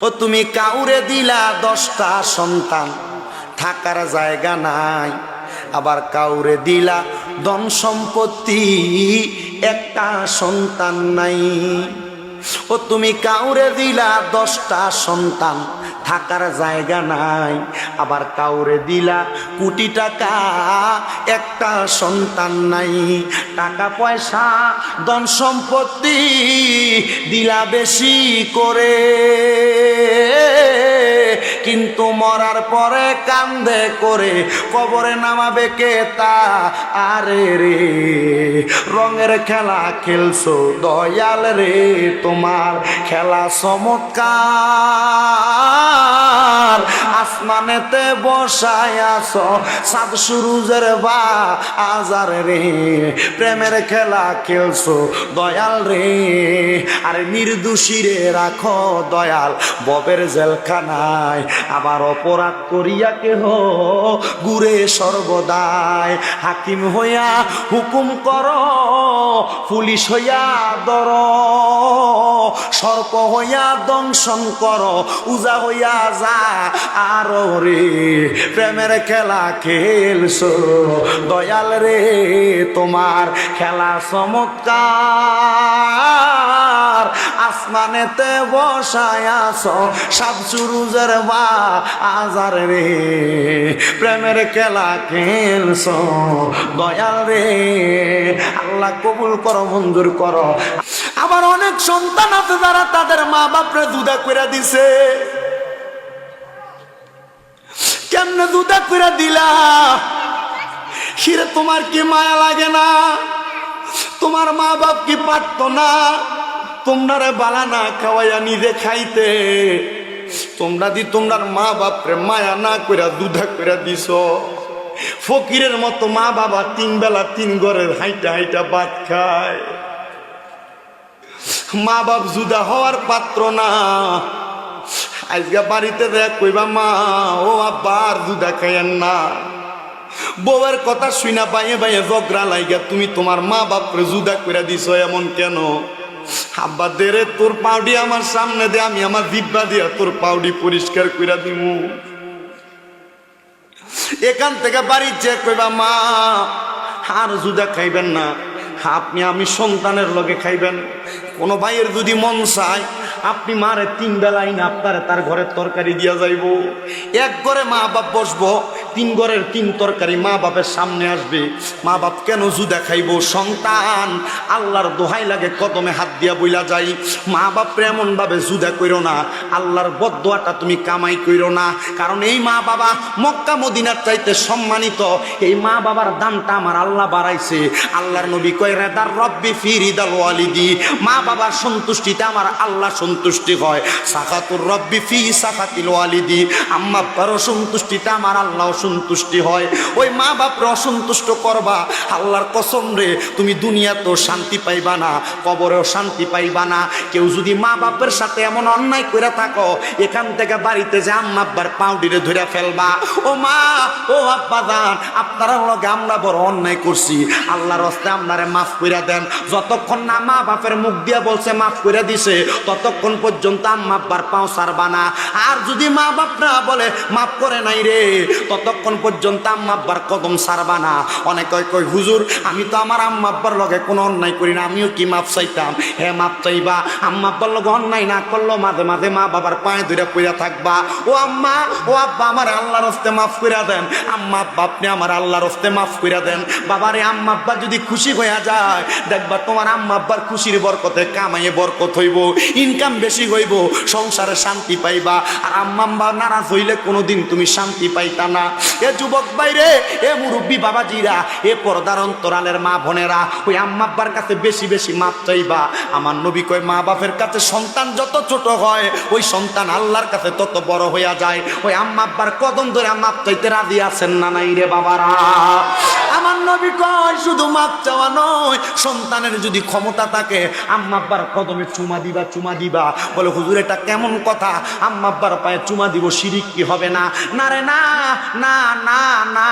ও তুমি কাউরে দিলা দশটা সন্তান, থাকার জায়গা নাই। আবার কাউরে দিলা দন সম্পত্তি, একটা সন্তান নাই। ও তুমি কাউরে দিলা দশটা সন্তান থাকার জায়গা নাই। আবার কাউরে দিলা কোটি টাকা, একটা সন্তান নাই। টাকা পয়সা, ধন সম্পত্তি দিলা বেশি করে। কিন্তু মরার পরে কান্দে করে, কবরে নামাবে কে তা? আরে রে, রঙের খেলা খেলছো দয়াল রে, তোমার খেলা চমৎকার। আসমানেতে বসায় আছো। সাত সুরুজের বা আজার রে। প্রেমের খেলা খেলছো দয়াল রে। আরে নির্দোষী রে রাখো দয়াল। ববের জেলখানায় আবার অপরাধ করিয়া কেহ গুরে সর্বদাই। হাকিম হইয়া হুকুম কর, পুলিশ হইয়া দর সর্প হইয়া দংশন কর, উজা হইয়া যা। আর রে প্রেমের খেলা খেলছো। দয়াল রে, তোমার খেলা চমৎকার। আসমানেতে বসায় আছো, সাত সুরুজের বা আজার রে। প্রেমের খেলা খেলছো। দয়াল রে, আল্লাহ কবুল করো, মঞ্জুর করো। আবার অনেক সন্তান আছে যারা তাদের মা বাপরে দুধা করে দিছে। কেমনে দুধা করে দিলা। হিরে, তোমার কি মায়া লাগে না? তোমার মা বাপ কি পারতো না? তোমরা বালা না খাওয়াইয়া নিজে খাইতে। তোমরা দি তোমরার মা বাপরে মায়া না কইরা দুধা কইরা দিছ। ফকিরের মতো মা বাবা তিন বেলা তিন ঘরের হাইটা হাইটা ভাত খায়। মা বাপ জুদা হওয়ার পাত্র না। আজকে বাড়িতে দেখ কইবা, মা, ও আব্বা, আর দুধা খাইয়েন না। বউয়ের কথা শুনা বাইয়ে বাইয়ে ঝগড়া লাইগা, তুমি তোমার মা বাপরে জুদা করে দিছ এমন কেন? আব্বা দেরে তোর পাউডি আমার সামনে দে, আমি আমার দিব্যা দিয়া তোর পাউডি পরিষ্কার করে দিব এখান থেকে বাড়ি যে কইবা, মা, আর জুদা খাইবেন না। আপনি আমি সন্তানের লগে খাইবেন। কোনো ভাইয়ের যদি মন চায় আপনি মারে তিন বেলায় না, আপনারে তার ঘরের তরকারি দিয়া যাইব। এক ঘরে মা বাপ বসবো, তিন ঘরের তিন তরকারি মা বাপের সামনে আসবে। মা বাপ কেন জুদা খাইব? সন্তান, আল্লাহর দোহাই লাগে কদমে হাত দিয়া বইলা যাই। মা বাপ এমন ভাবে জুদা কইরো না, আল্লাহর বদোয়াটা তুমি কামাই কইরো না। কারণ এই মা বাবা মক্কা মদিনার চাইতে সম্মানিত। এই মা বাবার দামটা আমার আল্লাহ বাড়াইছে। আল্লাহর নবী কয়, রেদার রব্বি ফিরিদাল ওয়ালিদি। মা বাবার সন্তুষ্টিতে আমার আল্লাহ সন্তুষ্টি হয় সাকাতুর রব্বি ফি সাকাতিল ওয়ালিদি। আম্মা, আব্বার অসন্তুষ্টিতে আমার আল্লাহ সন্তুষ্টি হয়। ওই মা বাপরে অসন্তুষ্ট করবা। আল্লাহর কসম রে, তুমি দুনিয়াতেও শান্তি পাইবা না, কবরেও শান্তি পাইবা না। কেউ যদি মা বাপের সাথে এমন অন্যায় করে থাকো, এখান থেকে বাড়িতে যে আম্মা, আব্বার পাউডিরে ধরে ফেলবা। ও মা, ও আব্বা দান আপনারা লগে আমরা বড় অন্যায় করছি। আল্লাহর হস্তে আপনারে মাফ করে দেন। যতক্ষণ না মা বাপের মুখ দিয়ে বলছে, মাফ করে দিছে, ততক্ষণ পর্যন্ত আম্মা পাও সারবা না। আর যদি মা বাপরা বলে, মাফ করে নাই রে, ততক্ষণ পর্যন্ত আম্মা কদম সারবা না। অনেক কয় হুজুর, আমি তো আমার আম্মা আব্বার লগে কোনো অন্যায় করি না, আমিও কি মাপ চাইতাম? হে মাপ চাইবা, আম্মা আব্বার লগে অন্যায় না করল মাঝে মাঝে মা বাবার পায়ে ধরে পইরা থাকবা। ও আম্মা, ও আব্বা, আমার আল্লাহর হস্তে মাফ করে দেন। আম্মা আব্বা, আপনি আমার আল্লাহর হস্তে মাফ করে দেন। বাবারে, আম্মা আব্বা যদি খুশি হইয়া যায়, দেখবা তোমার আম্মা আব্বার খুশির বরকতে কামাইয়ে বরকত হইব। ইনকাম বেশি হইব, সংসারে শান্তি পাইবা। আর আম্মা আম্মা নারাজ হইলে কোনোদিন তুমি শান্তি পাইতা না। এ যুবক বাইরে এ মুরব্বী বাবাজিরা, এ পর্দার অন্তরালের মা বোনেরা, ওই আম্মাব্বার কাছে বেশি বেশি মাপ চাইবা। আমার নবী কয়, মা বাপের কাছে সন্তান যত ছোট হয়, ওই সন্তান আল্লাহর কাছে তত বড় হইয়া যায়। ওই আম্মাব্বার কদম ধরে মাপ চাইতে রাজি আছেন না নাই রে বাবারা। নবী কয়, শুধু মাপ চাওয়া নয়, সন্তানের যদি ক্ষমতা থাকে আম্মাব্বার কদমে চুমা দিবা চুমা দিবা। বলে, হুজুর, এটা কেমন কথা? আম্মাব্বার পায়ে চুমা দিব, শিরিক কি হবে না? না রে, না না না না।